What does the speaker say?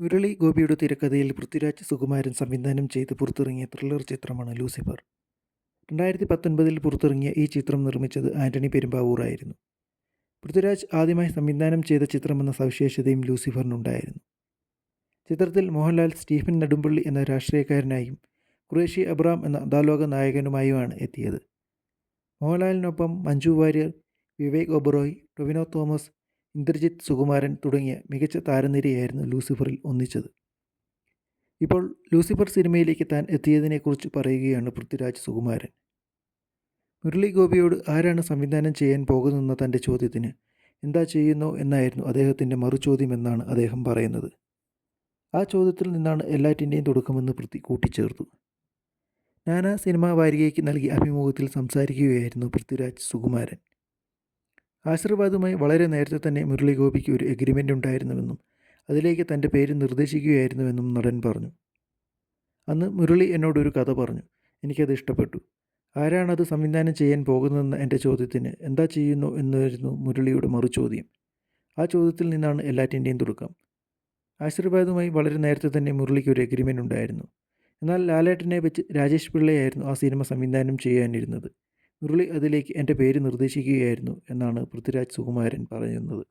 മുരളി ഗോപിയുടെ തിരക്കഥയിൽ പൃഥ്വിരാജ് സുകുമാരൻ സംവിധാനം ചെയ്ത് പുറത്തിറങ്ങിയ ത്രില്ലർ ചിത്രമാണ് ലൂസിഫർ. രണ്ടായിരത്തി പത്തൊൻപതിൽ പുറത്തിറങ്ങിയ ഈ ചിത്രം നിർമ്മിച്ചത് ആന്റണി പെരുമ്പാവൂറായിരുന്നു പൃഥ്വിരാജ് ആദ്യമായി സംവിധാനം ചെയ്ത ചിത്രമെന്ന സവിശേഷതയും ലൂസിഫറിനുണ്ടായിരുന്നു. ചിത്രത്തിൽ മോഹൻലാൽ സ്റ്റീഫൻ നെടുമ്പള്ളി എന്ന രാഷ്ട്രീയക്കാരനായും ഖുറേഷി അബ്രാം എന്ന അതാലോക നായകനുമായുമാണ് എത്തിയത്. മോഹൻലാലിനൊപ്പം മഞ്ജു വാര്യർ വിവേക് ഒബറോയ് ടൊവിനോ തോമസ് ഇന്ദ്രജിത്ത് സുകുമാരൻ തുടങ്ങിയ മികച്ച താരനിരയായിരുന്നു ലൂസിഫറിൽ ഒന്നിച്ചത്. ഇപ്പോൾ ലൂസിഫർ സിനിമയിലേക്ക് താൻ എത്തിയതിനെക്കുറിച്ച് പറയുകയാണ് പൃഥ്വിരാജ് സുകുമാരൻ. മുരളി ഗോപിയോട് ആരാണ് സംവിധാനം ചെയ്യാൻ പോകുന്നതെന്ന തന്റെ ചോദ്യത്തിന് എന്താ ചെയ്യുന്നോ എന്നായിരുന്നു അദ്ദേഹത്തിന്റെ മറുചോദ്യമെന്നാണ് അദ്ദേഹം പറയുന്നത്. ആ ചോദ്യത്തിൽ നിന്നാണ് എല്ലാറ്റിന്റെയും തുടക്കമെന്ന് പൃഥ്വി കൂട്ടിച്ചേർത്തു. നാനാ സിനിമാ വാരികയ്ക്ക് നൽകിയ അഭിമുഖത്തിൽ സംസാരിക്കുകയായിരുന്നു പൃഥ്വിരാജ് സുകുമാരൻ. ആശീർവാദുമായി വളരെ നേരത്തെ തന്നെ മുരളി ഗോപിക്ക് ഒരു എഗ്രിമെന്റ് ഉണ്ടായിരുന്നുവെന്നും അതിലേക്ക് തന്റെ പേര് നിർദ്ദേശിക്കുകയായിരുന്നുവെന്നും നടൻ പറഞ്ഞു. അന്ന് മുരളി എന്നോടൊരു കഥ പറഞ്ഞു. എനിക്കത് ഇഷ്ടപ്പെട്ടു. ആരാണത് സംവിധാനം ചെയ്യാൻ പോകുന്നതെന്ന എന്റെ ചോദ്യത്തിന് എന്താ ചെയ്യുന്നു എന്നായിരുന്നു മുരളിയുടെ മറുചോദ്യം. ആ ചോദ്യത്തിൽ നിന്നാണ് എല്ലാറ്റിന്റെയും തുടക്കം. ആശീർവാദുമായി വളരെ നേരത്തെ തന്നെ മുരളിക്ക് ഒരു എഗ്രിമെന്റ് ഉണ്ടായിരുന്നു. എന്നാൽ ലാലേട്ടനെ വെച്ച് രാജേഷ് പിള്ളയായിരുന്നു ആ സിനിമ സംവിധാനം ചെയ്യാനിരുന്നത്. മുരളി അതിലേക്ക് എന്റെ പേര് നിർദ്ദേശിക്കുകയായിരുന്നു എന്നാണ് പൃഥ്വിരാജ് സുകുമാരൻ പറയുന്നത്.